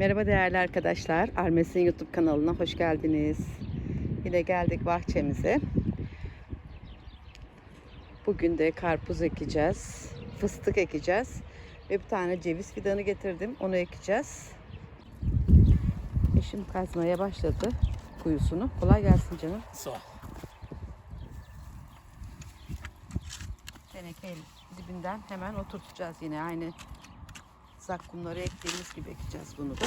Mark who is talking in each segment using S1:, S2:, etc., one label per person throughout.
S1: Merhaba değerli arkadaşlar. Armes'in YouTube kanalına hoş geldiniz. Yine geldik bahçemize. Bugün de karpuz ekeceğiz. Fıstık ekeceğiz. Ve bir tane ceviz fidanı getirdim. Onu ekeceğiz. Eşim kazmaya başladı kuyusunu. Kolay gelsin canım.
S2: Sağ ol.
S1: Teneke dibinden hemen oturtacağız yine aynı zakkumları ektiğimiz gibi ekeceğiz bunu da.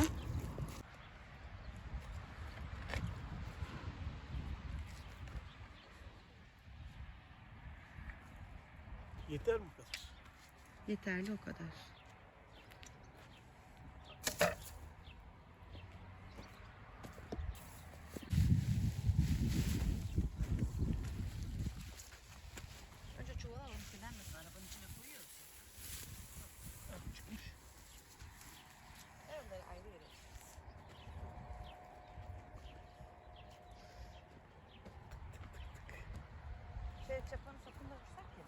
S2: Yeter mi kadar?
S1: Yeterli o kadar. Önce çuvala alalım kirlenmesin arabanın içine koyuyoruz.
S2: Çıkmış.
S1: Onları ayrı yere ekeceğiz. Şey çapanı sapında vursak ya.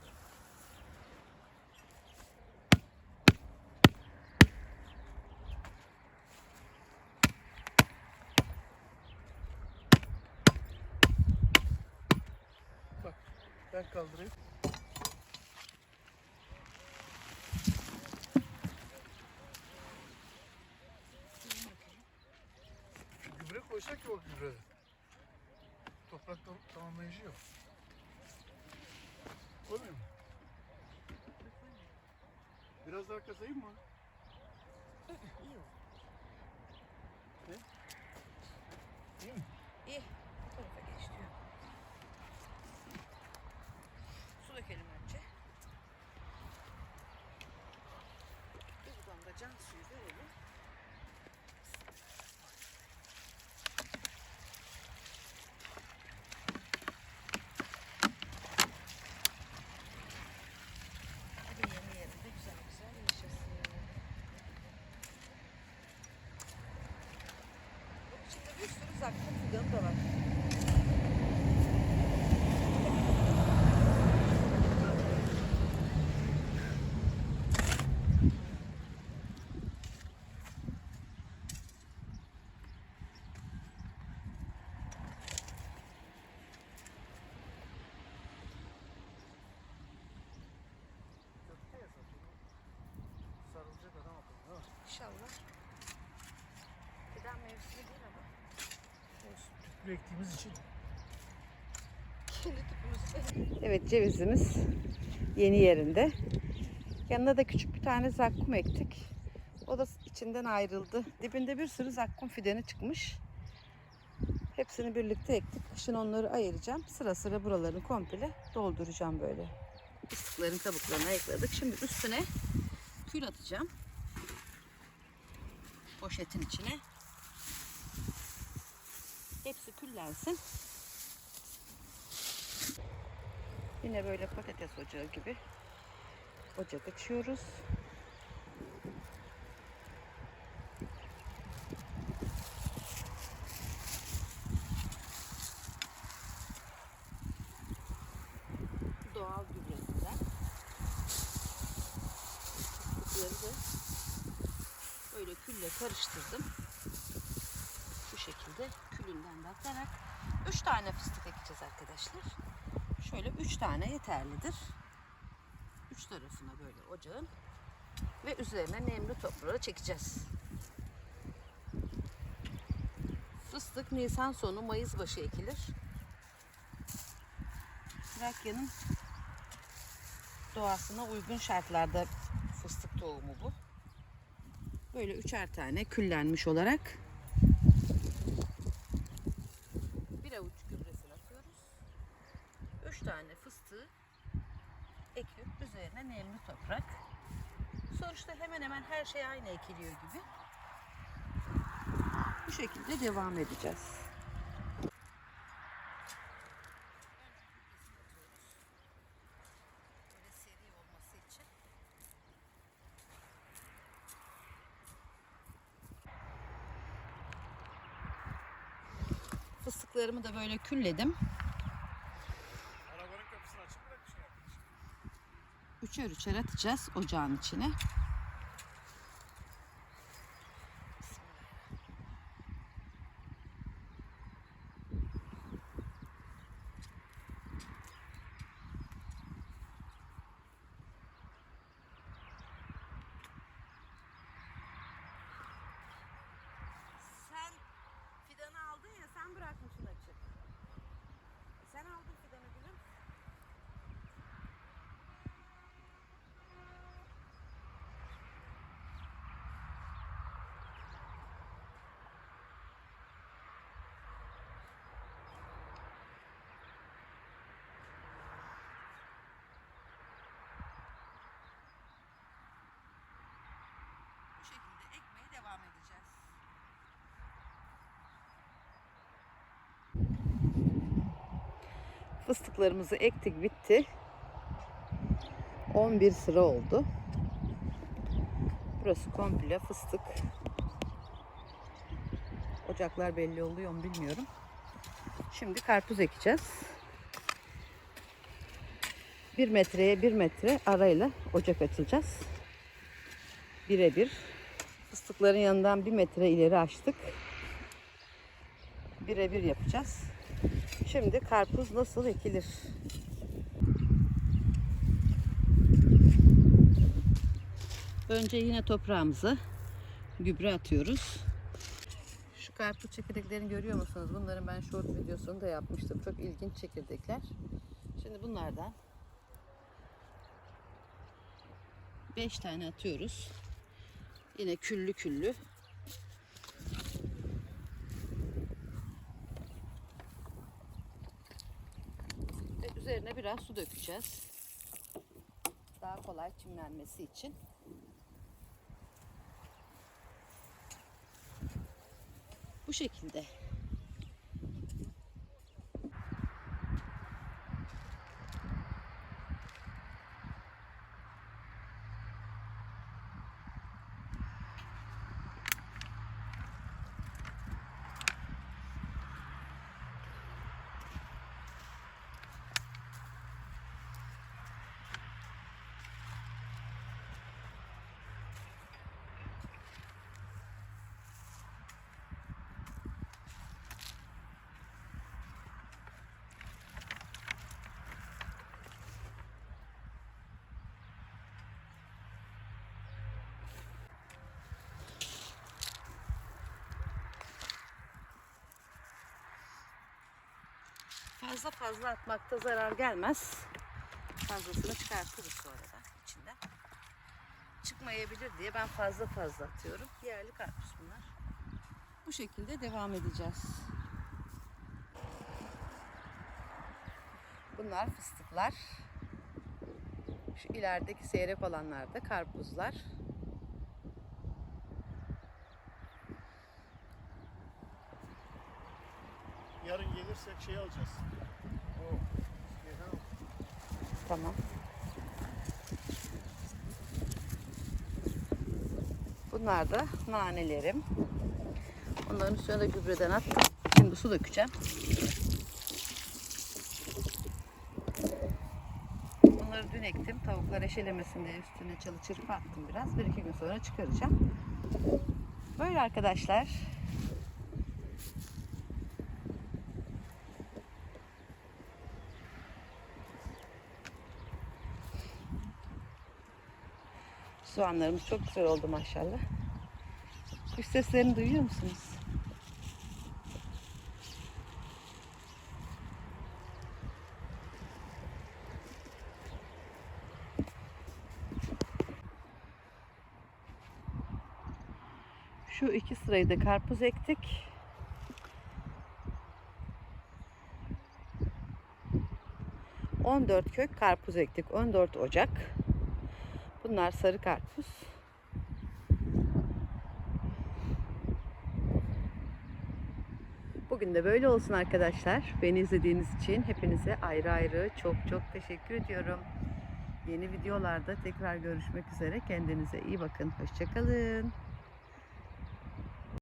S2: Ben kaldırayım. Gübre koysak ki o gübre. Toprakta tamamlayıcı yok. Koymuyor mu? Biraz daha kazayım mı?
S1: İyi.
S2: Ne? İyi mi?
S1: İyi. Bu tarafa geç diyor. Su dökelim önce. Buradan da can suyu verelim. Hadi yeni yerinde güzel güzel yaşasın. Bunun içinde bir sürü zakkum fidanı
S2: Tüplü ektiğimiz için.
S1: Evet cevizimiz yeni yerinde. Yanına da küçük bir tane zakkum ektik. O da içinden ayrıldı. Dibinde bir sürü zakkum fideni çıkmış. Hepsini birlikte ektik. Kışın onları ayıracağım. Sıra sıra buralarını komple dolduracağım böyle. Fıstıkların kabuklarını ayıkladık. Şimdi üstüne kül atacağım. Poşetin içine. Hepsi küllensin. Yine böyle patates ocağı gibi ocak açıyoruz. Doğal gübresinden. Böyle külle karıştırdım. De atarak 3 tane fıstık ekeceğiz arkadaşlar. Şöyle 3 tane yeterlidir. 3 tarafına böyle ocağın ve üzerine nemli toprağı çekeceğiz. Fıstık Nisan sonu Mayıs başı ekilir. Trakya'nın doğasına uygun şartlarda fıstık tohumu bu. Böyle üçer tane küllenmiş olarak bir avuç gübresini atıyoruz. Üç tane fıstığı ekip üzerine nemli toprak. Sonuçta hemen hemen her şey aynı ekiliyor gibi. Bu şekilde devam edeceğiz. Fıstıklarımı da böyle külledim. Üçer üçer atacağız ocağın içine. Fıstıklarımızı ektik bitti. 11 sıra oldu. Burası komple fıstık. Ocaklar belli oluyor mu bilmiyorum. Şimdi karpuz ekeceğiz. 1 metreye 1 metre arayla ocak açacağız. Birebir. Fıstıkların yanından 1 metre ileri açtık. Birebir yapacağız. Şimdi karpuz nasıl ekilir? Önce yine toprağımıza gübre atıyoruz. Şu karpuz çekirdeklerini görüyor musunuz? Bunların ben short videosunu da yapmıştım. Çok ilginç çekirdekler. Şimdi bunlardan 5 tane atıyoruz. Yine küllü küllü. Üzerine biraz su dökeceğiz. Daha kolay çimlenmesi için. Bu şekilde. Fazla fazla atmakta zarar gelmez. Fazlasını çıkartırız sonradan içinden. Çıkmayabilir diye ben fazla fazla atıyorum. Yerli karpuz bunlar. Bu şekilde devam edeceğiz. Bunlar fıstıklar. Şu ilerideki seyrek olanlar da karpuzlar.
S3: Yarın gelirsek şey alacağız.
S1: Tamam. Bunlar da nanelerim. Onların üstüne de gübreden attım. Şimdi su dökeceğim. Bunları dün ektim. Tavuklar eşelemesin diye üstüne çalı çırpı attım biraz. Bir iki gün sonra çıkaracağım. Böyle arkadaşlar. Soğanlarımız çok güzel oldu maşallah. Kuş seslerini duyuyor musunuz? Şu iki sırayı da karpuz ektik. On dört kök karpuz ektik. 14 Ocak. Bunlar sarı karpuz. Bugün de böyle olsun arkadaşlar. Beni izlediğiniz için hepinize ayrı ayrı çok çok teşekkür ediyorum. Yeni videolarda tekrar görüşmek üzere. Kendinize iyi bakın. Hoşçakalın.